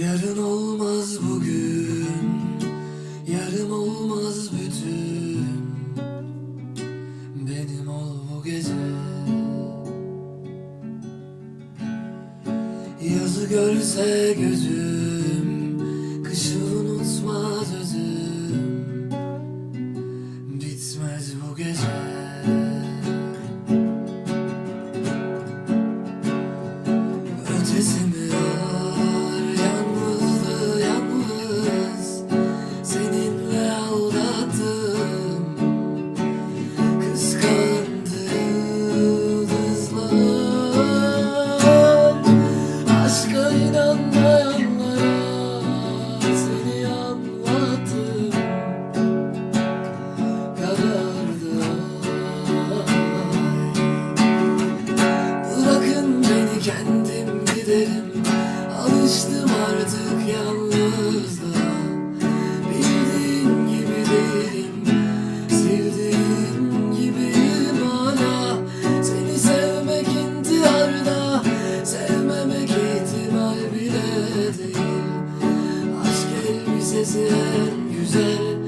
Yarın olmaz bugün. Yarım olmaz bütün. Benim ol bu gece. Yazı görse gözüm Kışı unutmaz özüm kendim giderim. Alıştım artık yalnızlığa. Bildiğin gibi değilim. Sevdiğin gibiyim hala. Seni sevmek intiharda. Sevmemek ihtimal bile değil. Aşk elbisesi en güzel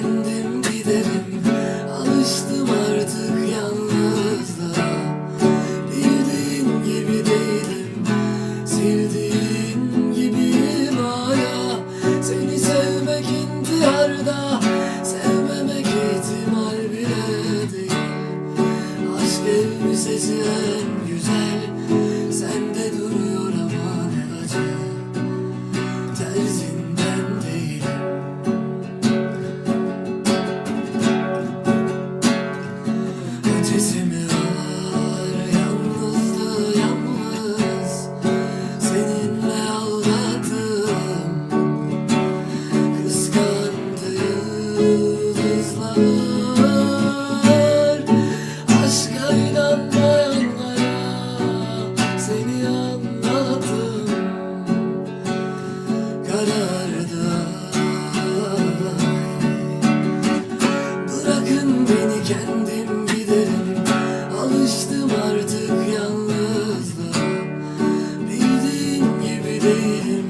kendim giderim. Alıştım artık yalnızlığa. Bildiğin gibi değilim. Sevdiğin gibiyim hala. Seni sevmek intiharda. Sevmemek ihtimal bile değil. Aşk elbisesi en güzel. Sende duruyor ama ne acı. Terzin karardı Bırakın beni kendim giderim. Alıştım artık yalnızlığa. Bildiğin gibi değilim.